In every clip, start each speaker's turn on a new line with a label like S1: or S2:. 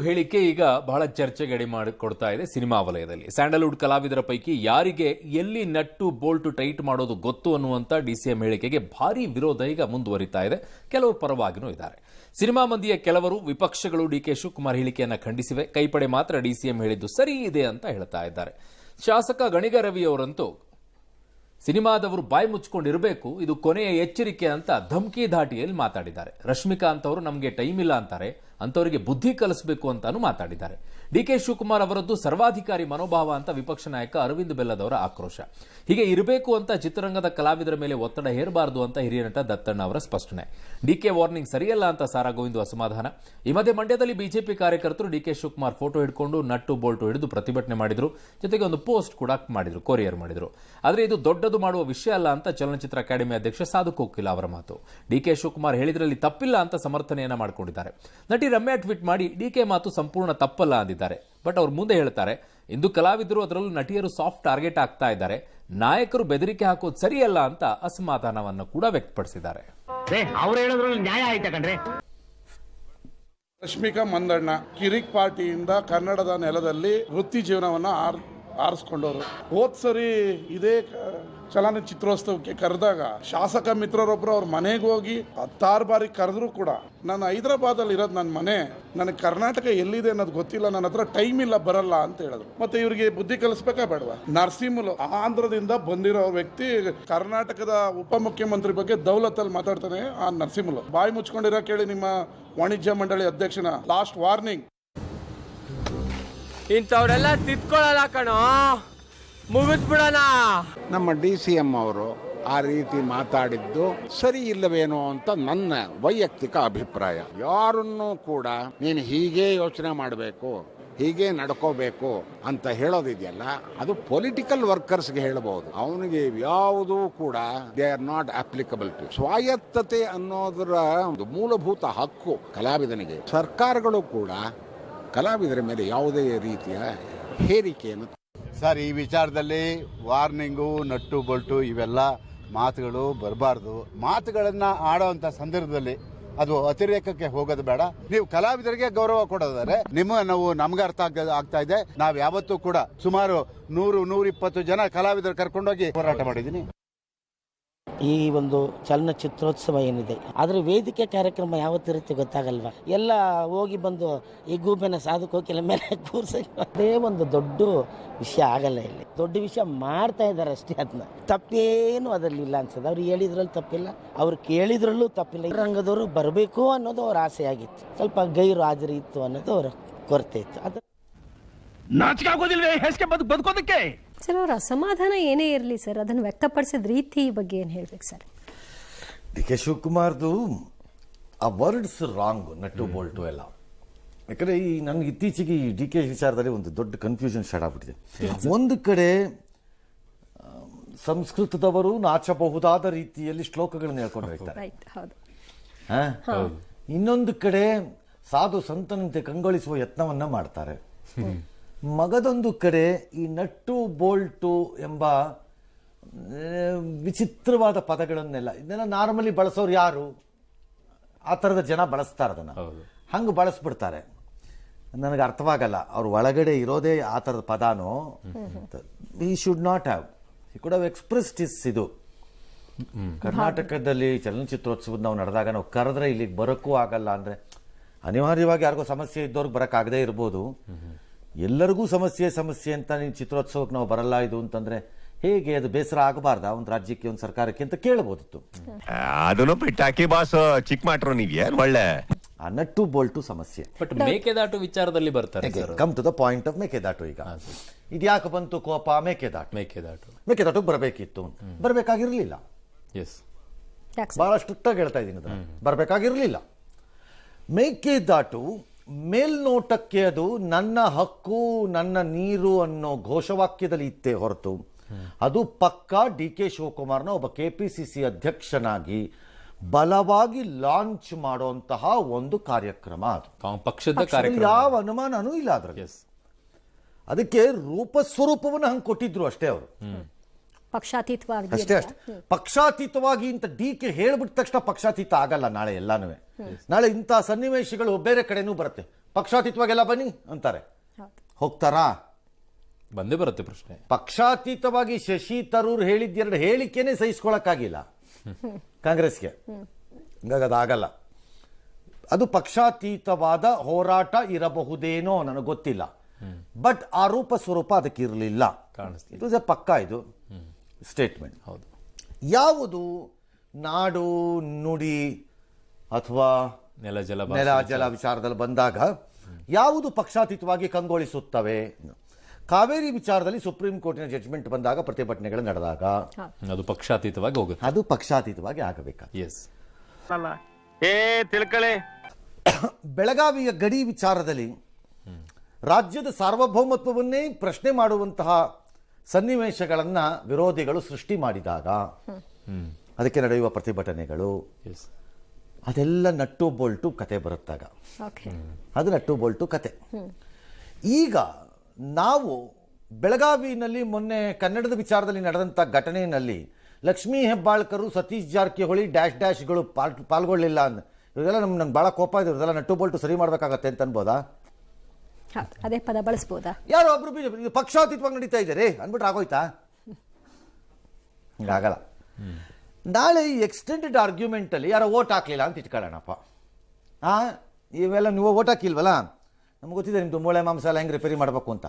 S1: ಹೇಳಿಕೆ ಈಗ ಬಹಳ ಚರ್ಚೆಗೆ ಮಾಡಿ ಕೊಡ್ತಾ ಇದೆ ಸಿನಿಮಾ ವಲಯದಲ್ಲಿ. ಸ್ಯಾಂಡಲ್ವುಡ್ ಕಲಾವಿದರ ಪೈಕಿ ಯಾರಿಗೆ ಎಲ್ಲಿ ನಟ್ಟು ಬೋಲ್ಟು ಟೈಟ್ ಮಾಡೋದು ಗೊತ್ತು ಅನ್ನುವಂತ ಡಿಸಿಎಂ ಹೇಳಿಕೆಗೆ ಭಾರಿ ವಿರೋಧ ಈಗ ಮುಂದುವರಿತಾ ಇದೆ. ಕೆಲವರು ಪರವಾಗಿನೂ ಇದ್ದಾರೆ. ಸಿನಿಮಾ ಮಂದಿಯ ಕೆಲವರು ವಿಪಕ್ಷಗಳು ಡಿ ಕೆ ಶಿವಕುಮಾರ್ ಹೇಳಿಕೆಯನ್ನು ಖಂಡಿಸಿವೆ. ಕೈಪಡೆ ಮಾತ್ರ ಡಿ ಸಿ ಎಂ ಹೇಳಿದ್ದು ಸರಿ ಇದೆ ಅಂತ ಹೇಳ್ತಾ ಇದ್ದಾರೆ. ಶಾಸಕ ಗಣಿಗ ರವಿ ಅವರಂತೂ ಸಿನಿಮಾದವರು ಬಾಯಿ ಮುಚ್ಕೊಂಡಿರಬೇಕು, ಇದು ಕೊನೆಯ ಎಚ್ಚರಿಕೆ ಅಂತ ಧಮ್ಕಿ ಧಾಟಿಯಲ್ಲಿ ಮಾತಾಡಿದ್ದಾರೆ. ರಶ್ಮಿಕಾ ಅಂತವರು ನಮಗೆ ಟೈಮ್ ಇಲ್ಲ ಅಂತಾರೆ ಅಂತವರಿಗೆ ಬುದ್ಧಿ ಕಲಿಸಬೇಕು ಅಂತಾನು ಮಾತಾಡಿದ್ದಾರೆ. ಡಿ ಕೆ ಶಿವಕುಮಾರ್ ಅವರದ್ದು ಸರ್ವಾಧಿಕಾರಿ ಮನೋಭಾವ ಅಂತ ವಿಪಕ್ಷ ನಾಯಕ ಅರವಿಂದ್ ಬೆಲ್ಲದವರ ಆಕ್ರೋಶ. ಹೀಗೆ ಇರಬೇಕು ಅಂತ ಚಿತ್ರರಂಗದ ಕಲಾವಿದರ ಮೇಲೆ ಒತ್ತಡ ಹೇರಬಾರದು ಅಂತ ಹಿರಿಯ ನಟ ದತ್ತಣ್ಣ ಅವರ ಸ್ಪಷ್ಟನೆ. ಡಿಕೆ ವಾರ್ನಿಂಗ್ ಸರಿಯಲ್ಲ ಅಂತ ಸಾರಾ ಗೋವಿಂದ್ ಅಸಮಾಧಾನ. ಈ ಮಧ್ಯೆ ಮಂಡ್ಯದಲ್ಲಿ ಬಿಜೆಪಿ ಕಾರ್ಯಕರ್ತರು ಡಿ ಕೆ ಶಿವಕುಮಾರ್ ಫೋಟೋ ಹಿಡ್ಕೊಂಡು ನಟ್ಟು ಬೋಲ್ಟು ಹಿಡಿದು ಪ್ರತಿಭಟನೆ ಮಾಡಿದ್ರು. ಜೊತೆಗೆ ಒಂದು ಪೋಸ್ಟ್ ಕೂಡ ಮಾಡಿದ್ರು, ಕೊರಿಯರ್ ಮಾಡಿದ್ರು. ಆದರೆ ಇದು ದೊಡ್ಡದು ಮಾಡುವ ವಿಷಯ ಅಲ್ಲ ಅಂತ ಚಲನಚಿತ್ರ ಅಕಾಡೆಮಿ ಅಧ್ಯಕ್ಷ ಸಾಧು ಕೋಕಿಲ ಅವರ ಮಾತು. ಡಿ ಕೆ ಶಿವಕುಮಾರ್ ಹೇಳಿದ್ರಲ್ಲಿ ತಪ್ಪಿಲ್ಲ ಅಂತ ಸಮರ್ಥನೆಯನ್ನ ಮಾಡಿಕೊಂಡಿದ್ದಾರೆ. ನಟಿ ರಮ್ಯಾ ಟ್ವೀಟ್ ಮಾಡಿ ಡಿ ಕೆ ಮಾತು ಸಂಪೂರ್ಣ ತಪ್ಪಲ್ಲ ಅಂದಿದ್ದಾರೆ. ಬಟ್ ಅವ್ರು ಮುಂದೆ ಹೇಳ್ತಾರೆ ಇಂದು ಕಲಾವಿದರು ಅದರಲ್ಲೂ ನಟಿಯರು ಸಾಫ್ಟ್ ಟಾರ್ಗೆಟ್ ಆಗ್ತಾ ಇದ್ದಾರೆ. ನಾಯಕರು ಬೆದರಿಕೆ ಹಾಕೋದು ಸರಿಯಲ್ಲ ಅಂತ ಅಸಮಾಧಾನವನ್ನು ಕೂಡ ವ್ಯಕ್ತಪಡಿಸಿದ್ದಾರೆ.
S2: ಅವ್ರು ಹೇಳಿದ್ರಲ್ಲಿ ನ್ಯಾಯ ಆಯ್ತಾ ಕಣ್ರಿ?
S3: ರಶ್ಮಿಕಾ ಮಂದಣ್ಣ ಕಿರಿಕ್ ಪಾರ್ಟಿಯಿಂದ ಕನ್ನಡದ ನೆಲದಲ್ಲಿ ವೃತ್ತಿ ಜೀವನವನ್ನು ಆರ್ ಆರಿಸ್ಕೊಂಡವರು. ಹೋದ್ ಸರಿ ಇದೇ ಕ- ಚಲನಚಿತ್ರೋತ್ಸವಕ್ಕೆ ಕರೆದಾಗ ಶಾಸಕ ಮಿತ್ರರೊಬ್ಬರು ಅವ್ರ ಮನೆಗೆ ಹೋಗಿ ಹತ್ತಾರು ಬಾರಿ ಕರೆದ್ರು ಕೂಡ ನಾನು ಹೈದರಾಬಾದಲ್ಲಿ ಇರೋದು ನನ್ನ ಮನೆ ನನಗೆ ಕರ್ನಾಟಕ ಎಲ್ಲಿದೆ ಅನ್ನೋದು ಗೊತ್ತಿಲ್ಲ ನನ್ನ ಹತ್ರ ಟೈಮ್ ಇಲ್ಲ, ಬರಲ್ಲ ಅಂತ ಹೇಳಿದ್ರು. ಮತ್ತೆ ಇವರಿಗೆ ಬುದ್ಧಿ ಕಲಿಸ್ಬೇಕಾ ಬೇಡವಾ? ನರಸಿಂಹಲು ಆಂಧ್ರದಿಂದ ಬಂದಿರೋ ವ್ಯಕ್ತಿ ಕರ್ನಾಟಕದ ಉಪಮುಖ್ಯಮಂತ್ರಿ ಬಗ್ಗೆ ದೌಲತಲ್ಲಿ ಮಾತಾಡ್ತಾನೆ ಆ ನರಸಿಂಹಲು. ಬಾಯಿ ಮುಚ್ಕೊಂಡಿರೋ ಕೇಳಿ ನಿಮ್ಮ ವಾಣಿಜ್ಯ ಮಂಡಳಿ ಅಧ್ಯಕ್ಷನ ಲಾಸ್ಟ್ ವಾರ್ನಿಂಗ್
S4: ಇಂಥವ್ರೆಲ್ಲ ತಿದ್ಕೊಳ್ಳಲ್ಲ ಕಣೋ. ಮುಗಿಸ್ಬಿಡೋಣ.
S5: ನಮ್ಮ ಡಿ ಸಿ ಎಂ ಅವರು ಆ ರೀತಿ ಮಾತಾಡಿದ್ದು ಸರಿ ಇಲ್ಲವೇನೋ ಅಂತ ನನ್ನ ವೈಯಕ್ತಿಕ ಅಭಿಪ್ರಾಯ. ಯಾರನ್ನೂ ಕೂಡ ನೀನು ಹೀಗೆ ಯೋಚನೆ ಮಾಡಬೇಕು, ಹೀಗೆ ನಡ್ಕೋಬೇಕು ಅಂತ ಹೇಳೋದಿದೆಯಲ್ಲ, ಅದು ಪೊಲಿಟಿಕಲ್ ವರ್ಕರ್ಸ್ಗೆ ಹೇಳಬಹುದು ಅವನಿಗೆ ಯಾವುದೂ ಕೂಡ they are not applicable to ಸ್ವಾಯತ್ತತೆ ಅನ್ನೋದರ ಒಂದು ಮೂಲಭೂತ ಹಕ್ಕು ಕಲಾವಿದನಿಗೆ. ಸರ್ಕಾರಗಳು ಕೂಡ ಕಲಾವಿದರ ಮೇಲೆ ಯಾವುದೇ ರೀತಿಯ ಹೇರಿಕೆಯನ್ನು
S6: ಸರ್, ಈ ವಿಚಾರದಲ್ಲಿ ವಾರ್ನಿಂಗು, ನಟ್ಟು, ಬೊಲ್ಟು ಇವೆಲ್ಲ ಮಾತುಗಳು ಬರಬಾರ್ದು. ಮಾತುಗಳನ್ನು ಆಡೋವಂಥ ಸಂದರ್ಭದಲ್ಲಿ ಅದು ಅತಿರೇಕಕ್ಕೆ ಹೋಗೋದು ಬೇಡ. ನೀವು ಕಲಾವಿದರಿಗೆ ಗೌರವ ಕೊಡೋದಾದ್ರೆ ನಿಮ್ಮ ನಾವು ನಮ್ಗೆ ಅರ್ಥ ಆಗ- ಆಗ್ತಾ ಇದೆ. ನಾವು ಯಾವತ್ತೂ ಕೂಡ ಸುಮಾರು ನೂರು, ನೂರಿಪ್ಪತ್ತು ಜನ ಕಲಾವಿದರು ಕರ್ಕೊಂಡೋಗಿ ಹೋರಾಟ ಮಾಡಿದ್ದೀನಿ
S7: ಈ ಒಂದು ಚಲನಚಿತ್ರೋತ್ಸವ ಏನಿದೆ, ಆದರೆ ವೇದಿಕೆ ಕಾರ್ಯಕ್ರಮ ಯಾವತ್ತಿರುತ್ತೆ ಗೊತ್ತಾಗಲ್ವಾ? ಎಲ್ಲ ಹೋಗಿ ಬಂದು ಈ ಗೂಬೆನ ಸಾಧು ಕೋಕಿಲ ಮೇಲೆ ಕೂರ್ಸ ಅದೇ ಒಂದು ದೊಡ್ಡ ವಿಷಯ ಆಗಲ್ಲ ಇಲ್ಲಿ. ದೊಡ್ಡ ವಿಷಯ ಮಾಡ್ತಾ ಇದ್ದಾರೆ ಅಷ್ಟೇ ಅದನ್ನ ತಪ್ಪೇನು ಅದರಲ್ಲಿ ಇಲ್ಲ ಅನ್ಸೋದು. ಅವ್ರು ಹೇಳಿದ್ರಲ್ಲಿ ತಪ್ಪಿಲ್ಲ. ಅವ್ರು ಕೇಳಿದ್ರಲ್ಲೂ ತಪ್ಪಿಲ್ಲ. ರಂಗದವರು ಬರಬೇಕು ಅನ್ನೋದು ಅವ್ರ ಆಸೆ ಆಗಿತ್ತು. ಸ್ವಲ್ಪ ಗೈರು ಹಾಜರಿ ಇತ್ತು ಅನ್ನೋದು ಅವರ ಕೊರತೆ ಇತ್ತು. ಅದು
S2: ನಾಚಿಕೆ ಬದುಕ್ ಬದುಕೋದಕ್ಕೆ?
S8: ಸರ್ ಅವರ ಅಸಮಾಧಾನ ಏನೇ ಇರಲಿ ಸರ್ ಅದನ್ನು ವ್ಯಕ್ತಪಡಿಸಿದ ರೀತಿ ಬಗ್ಗೆ ಏನು ಹೇಳ್ಬೇಕು ಸರ್?
S9: ಡಿ ಕೆ ಶಿವಕುಮಾರ್ದು ಆ ವರ್ಡ್ಸ್ ರಾಂಗ್ ನಟ್ಟು ಬೋಲ್ಟು ಎಲ್ಲ. ಯಾಕಂದರೆ ಈ ನನಗೆ ಇತ್ತೀಚೆಗೆ ಈ ಡಿ ಕೆ ವಿಚಾರದಲ್ಲಿ ಒಂದು ದೊಡ್ಡ ಕನ್ಫ್ಯೂಷನ್ ಸ್ಟಾರ್ಟ್ ಆಗ್ಬಿಟ್ಟಿದೆ. ಒಂದು ಕಡೆ ಸಂಸ್ಕೃತದವರು ನಾಚಬಹುದಾದ ರೀತಿಯಲ್ಲಿ ಶ್ಲೋಕಗಳನ್ನು ಹೇಳ್ಕೊಂಡು ಹೋಗ್ತಾರೆ.
S8: ರೈಟ್ ಹೌದು.
S9: ಹಾ? ಇನ್ನೊಂದು ಕಡೆ ಸಾಧು ಸಂತನಂತೆ ಕಂಗೊಳಿಸುವ ಯತ್ನವನ್ನ ಮಾಡ್ತಾರೆ. ಮಗದೊಂದು ಕಡೆ ಈ ನಟ್ಟು ಬೋಲ್ಟು ಎಂಬ ವಿಚಿತ್ರವಾದ ಪದಗಳನ್ನೆಲ್ಲ ಇದನ್ನ ನಾರ್ಮಲಿ ಬಳಸೋರು ಯಾರು? ಆ ಥರದ ಜನ ಬಳಸ್ತಾರೆ ಅದನ್ನ. ಹಂಗೆ ಬಳಸ್ಬಿಡ್ತಾರೆ. ನನಗೆ ಅರ್ಥವಾಗಲ್ಲ. ಅವ್ರ ಒಳಗಡೆ ಇರೋದೇ ಆ ಥರದ ಪದಾನೋ? ಈ ಶುಡ್ ನಾಟ್ ಹ್ಯಾವ್ ಈ ಕೂಡ ಎಕ್ಸ್ಪ್ರೆಸ್ಡ್ ಇಸ್ ಇದು. ಕರ್ನಾಟಕದಲ್ಲಿ ಚಲನಚಿತ್ರೋತ್ಸವದ ನಾವು ನಡೆದಾಗ ನಾವು ಕರೆದ್ರೆ ಇಲ್ಲಿಗೆ ಬರೋಕ್ಕೂ ಆಗಲ್ಲ ಅಂದ್ರೆ ಅನಿವಾರ್ಯವಾಗಿ ಯಾರಿಗೋ ಸಮಸ್ಯೆ ಇದ್ದವ್ರಿಗೆ ಬರೋಕ್ಕಾಗದೇ ಇರ್ಬೋದು. ಎಲ್ಲರಿಗೂ ಸಮಸ್ಯೆ ಸಮಸ್ಯೆ ಅಂತ ನೀನು ಚಿತ್ರೋತ್ಸವಕ್ಕೆ ನಾವು ಬರಲ್ಲ ಇದು ಅಂತಂದ್ರೆ ಹೇಗೆ ಅದು ಬೇಸರ ಆಗಬಾರ್ದ? ಒಂದು ರಾಜ್ಯಕ್ಕೆ ಒಂದು ಸರ್ಕಾರಕ್ಕೆ ಅಂತ ಕೇಳಬಹುದಿತ್ತು.
S10: ಅದನ್ನು ಬಿಟ್ಟಾಕಿ ಬಾಸ್ ಚಿಕ್ಕ ಮಾಡ್ರು ನೀವೇನ್ ಒಳ್ಳೆ?
S9: ಆ ನಟ್ಟು ಬೋಲ್ಟು ಸಮಸ್ಯೆ.
S1: ಬಟ್ ಮೇಕೆದಾಟು ವಿಚಾರದಲ್ಲಿ ಬರ್ತಾರೆ sir.
S9: Come to the point of Mekedatu ಈಗ. ಇದ್ಯಾಕೆ ಬಂತು? ಕೋಪ ಮೇಕೆದಾಟು.
S1: ಮೇಕೆದಾಟು.
S9: ಮೇಕೆದಾಟು ಬರಬೇಕಿತ್ತು ಬರಬೇಕಾಗಿರ್ಲಿಲ್ಲ.
S1: ಎಸ್
S9: ಬಹಳ ಸ್ಟ್ರಿಕ್ಟ್ ಆಗಿ ಹೇಳ್ತಾ ಇದ್ದೀನಿ ಬರಬೇಕಾಗಿರಲಿಲ್ಲ. ಮೇಕೆದಾಟು ಮೇಲ್ನೋಟಕ್ಕೆ ಅದು ನನ್ನ ಹಕ್ಕು ನನ್ನ ನೀರು ಅನ್ನೋ ಘೋಷವಾಕ್ಯದಲ್ಲಿ ಇತ್ತೇ ಹೊರತು. ಅದು ಪಕ್ಕಾ ಡಿ ಕೆ ಶಿವಕುಮಾರ್ನ ಒಬ್ಬ ಕೆ ಪಿ ಸಿ ಸಿ ಅಧ್ಯಕ್ಷನಾಗಿ ಬಲವಾಗಿ ಲಾಂಚ್ ಮಾಡುವಂತಹ ಒಂದು ಕಾರ್ಯಕ್ರಮ ಅದು.
S1: ಪಕ್ಷದ
S9: ಯಾವ ಅನುಮಾನನೂ ಇಲ್ಲ ಅದಕ್ಕೆ ರೂಪ ಸ್ವರೂಪವನ್ನು ಹಂಗೆ ಕೊಟ್ಟಿದ್ರು ಅಷ್ಟೇ ಅವರು.
S8: ಪಕ್ಷಾತೀತವಾಗಿ
S9: ಅಷ್ಟೇ ಅಷ್ಟೇ. ಪಕ್ಷಾತೀತವಾಗಿ ಇಂಥ ಡಿ ಕೆ ಹೇಳ್ಬಿಟ್ಟ ತಕ್ಷಣ ಪಕ್ಷಾತೀತ ಆಗಲ್ಲ ನಾಳೆ ಎಲ್ಲಾನು ನಾಳೆ ಇಂಥ ಸನ್ನಿವೇಶಗಳು ಬೇರೆ ಕಡೆನೂ ಬರುತ್ತೆ. ಪಕ್ಷಾತೀತವಾಗೆಲ್ಲ ಬನ್ನಿ ಅಂತಾರೆ. ಹೋಗ್ತಾರಾ?
S1: ಬಂದೇ ಬರುತ್ತೆ ಪ್ರಶ್ನೆ.
S9: ಪಕ್ಷಾತೀತವಾಗಿ ಶಶಿ ತರೂರ್ ಹೇಳಿದ್ದೆರಡು ಹೇಳಿಕೆನೆ ಸಹಿಸ್ಕೊಳಕ್ಕಾಗಿಲ್ಲ. ಕಾಂಗ್ರೆಸ್ಗೆ. ಹಂಗಾಗಿ ಅದಾಗಲ್ಲ. ಅದು ಪಕ್ಷಾತೀತವಾದ ಹೋರಾಟ ಇರಬಹುದೇನೋ ನನಗೆ ಗೊತ್ತಿಲ್ಲ. ಬಟ್ ಆ ರೂಪ ಸ್ವರೂಪ ಅದಕ್ಕೆ ಇರಲಿಲ್ಲ
S1: ಕಾಣಿಸ್ತಿದೆ
S9: ಇದು ಪಕ್ಕ ಇದು. ಸ್ಟೇಟ್ಮೆಂಟ್
S1: ಹೌದು.
S9: ಯಾವುದು ನಾಡು ನುಡಿ ಅಥವಾ
S1: ನೆಲ ಜಲ
S9: ನೆಲ ಜಲ ವಿಚಾರದಲ್ಲಿ ಬಂದಾಗ ಯಾವುದು ಪಕ್ಷಾತೀತವಾಗಿ ಕಂಗೊಳಿಸುತ್ತವೆ? ಕಾವೇರಿ ವಿಚಾರದಲ್ಲಿ ಸುಪ್ರೀಂ ಕೋರ್ಟಿನ ಜಡ್ಜ್ಮೆಂಟ್ ಬಂದಾಗ ಪ್ರತಿಭಟನೆಗಳು ನಡೆದಾಗ
S1: ಅದು ಪಕ್ಷಾತೀತವಾಗಿ ಹೋಗುತ್ತೆ.
S9: ಅದು ಪಕ್ಷಾತೀತವಾಗಿ ಆಗಬೇಕಾಗಿ
S1: ಎಸ್
S2: ಏ ತಿಳ್ಕೊಳ್ಳಿ
S9: ಬೆಳಗಾವಿಯ ಗಡಿ ವಿಚಾರದಲ್ಲಿ ರಾಜ್ಯದ ಸಾರ್ವಭೌಮತ್ವವನ್ನೇ ಪ್ರಶ್ನೆ ಮಾಡುವಂತಹ ಸನ್ನಿವೇಶಗಳನ್ನು ವಿರೋಧಿಗಳು ಸೃಷ್ಟಿ ಮಾಡಿದಾಗ ಅದಕ್ಕೆ ನಡೆಯುವ ಪ್ರತಿಭಟನೆಗಳು ಅದೆಲ್ಲ ನಟ್ಟು ಬೋಲ್ಟು ಕತೆ ಬರುತ್ತಾಗ.
S8: ಓಕೆ
S9: ಅದು ನಟ್ಟು ಬೋಲ್ಟು ಕತೆ. ಈಗ ನಾವು ಬೆಳಗಾವಿನಲ್ಲಿ ಮೊನ್ನೆ ಕನ್ನಡದ ವಿಚಾರದಲ್ಲಿ ನಡೆದಂಥ ಘಟನೆಯಲ್ಲಿ ಲಕ್ಷ್ಮೀ ಹೆಬ್ಬಾಳ್ಕರು ಸತೀಶ್ ಜಾರಕಿಹೊಳಿ ಡ್ಯಾಶ್ ಡ್ಯಾಶ್ಗಳು ಪಾಲ್ ಪಾಲ್ಗೊಳ್ಳಿಲ್ಲ ಅಂದ್ರೆ ಇವರೆಲ್ಲ ನಮ್ಮ ನಂಗೆ ಭಾಳ ಕೋಪ ಇದೆ ಇವರೆಲ್ಲ ನಟ್ಟು ಬೋಲ್ಟು ಸರಿ ಮಾಡಬೇಕಾಗತ್ತೆ ಅಂತ ಅನ್ಬೋದಾ?
S8: ಅದೇ ಪದ ಬಳಸ್ಬೋದಾ?
S9: ಯಾರೋ ಒಬ್ರು ಬಿಜೆಪಿ ಇದು ಪಕ್ಷಾತೀತವಾಗಿ ನಡೀತಾ ಇದ್ದಾರೆ. ಅಂದ್ಬಿಟ್ರೆ ಆಗೋಯ್ತಾ? ಹಿಂಗಾಗಲ್ಲ ನಾಳೆ ಈ ಎಕ್ಸ್ಟೆಂಡೆಡ್ ಆರ್ಗ್ಯುಮೆಂಟಲ್ಲಿ ಯಾರೋ ಓಟ್ ಹಾಕ್ಲಿಲ್ಲ ಅಂತ ಇಟ್ಕೊಳ್ಳೋಣಪ್ಪ. ಆ ಇವೆಲ್ಲ ನೀವು ಓಟ್ ಹಾಕಿಲ್ವಲ್ಲ? ನಮ್ಗೆ ಗೊತ್ತಿದೆ ನಿಮ್ಮದು ಮೂಳೆ ಮಾಂಸ ಎಲ್ಲ ಹೆಂಗೆ ರಿಪೇರಿ ಮಾಡಬೇಕು ಅಂತ.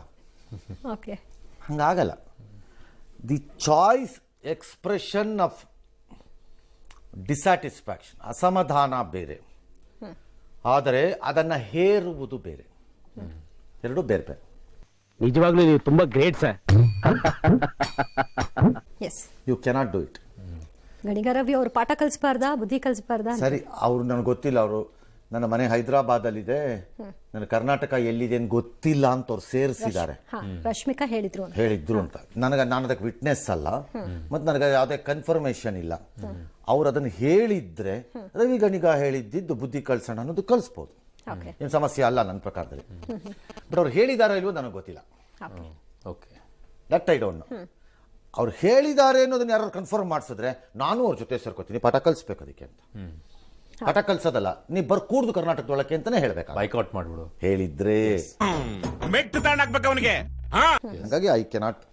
S8: Okay.
S9: ಹಂಗಾಗಲ್ಲ. The choice expression of dissatisfaction ಅಸಮಾಧಾನ ಬೇರೆ. ಆದರೆ ಅದನ್ನು ಹೇರುವುದು ಬೇರೆ. ಎರಡು ಬೇರೆ ಬೇರೆ.
S2: ನಿಜವಾಗ್ಲೂ ನೀವು ತುಂಬಾ great sir
S8: yes
S9: you cannot do it
S8: Ganiga Ravi ಅವ್ರು ಪಾಠ ಕಲಿಸ್ಬಾರ್ದಾ ಬುದ್ಧಿ ಕಲಿಸ್ಬಾರ್ದಾ
S9: ಸರಿ ಅವ್ರು ನನಗೆ ಗೊತ್ತಿಲ್ಲ ಅವರು ನನ್ನ ಮನೆ ಹೈದರಾಬಾದಲ್ಲಿದೆ. ನನ್ನ ಕರ್ನಾಟಕ ಎಲ್ಲಿದೆ ಅಂತ ಗೊತ್ತಿಲ್ಲ ಅಂತ ಅವ್ರು ಸೇರಿಸಿದ್ದಾರೆ.
S8: ಹಾ ರಶ್ಮಿಕಾ ಹೇಳಿದ್ರು ಅಂತ.
S9: ಹೇಳಿದ್ರು ಅಂತ. ನನಗೆ ನಾನು ಅದಕ್ಕೆ ವಿಟ್ನೆಸ್ ಅಲ್ಲ. ಮತ್ತು ನನಗೆ ಯಾವುದೇ ಕನ್ಫರ್ಮೇಷನ್ ಇಲ್ಲ. ಅವ್ರು ಅದನ್ನು ಹೇಳಿದ್ರೆ ರವಿ ಗಣಿಗ ಹೇಳಿದ್ದಿದ್ದು ಬುದ್ಧಿ ಕಳ್ಸೋಣ ಅನ್ನೋದು ಕಳಿಸ್ಬೋದು. ಏನು ಸಮಸ್ಯೆ ಅಲ್ಲ ನನ್ನ ಪ್ರಕಾರದಲ್ಲಿ. ಬಟ್ ಅವ್ರು ಹೇಳಿದಾರೋ ಇಲ್ವೋ ನನಗೆ ಗೊತ್ತಿಲ್ಲ.
S1: Okay
S9: that I don't know ಅವ್ರು ಹೇಳಿದ್ದಾರೆ ಅನ್ನೋದನ್ನ ಯಾರು ಕನ್ಫರ್ಮ್ ಮಾಡಿಸಿದ್ರೆ ನಾನು ಅವ್ರ ಜೊತೆ ಸೇರ್ಕೋತೀನಿ. ಪಾಠ ಕಲ್ಸ್ಬೇಕು ಅದಕ್ಕೆ ಅಂತ. ಪಾಠ ಕಲ್ಸೋದಲ್ಲ. ನೀ ಬರ್ ಕೂಡ್ದು ಕರ್ನಾಟಕದೊಳಕ್ಕೆ ಅಂತಾನೆ ಹೇಳ್ಬೇಕು.
S1: ಬೈಕೌಟ್ ಮಾಡ್ಬಿಡು.
S9: ಹೇಳಿದ್ರೆ.
S10: ಮೆಟ್ಟು ತಗೊಂಡಾಕ್ಬೇಕು ಅವನಿಗೆ.
S9: ಹಾಗಾಗಿ ಐ ಕೆನಾಟ್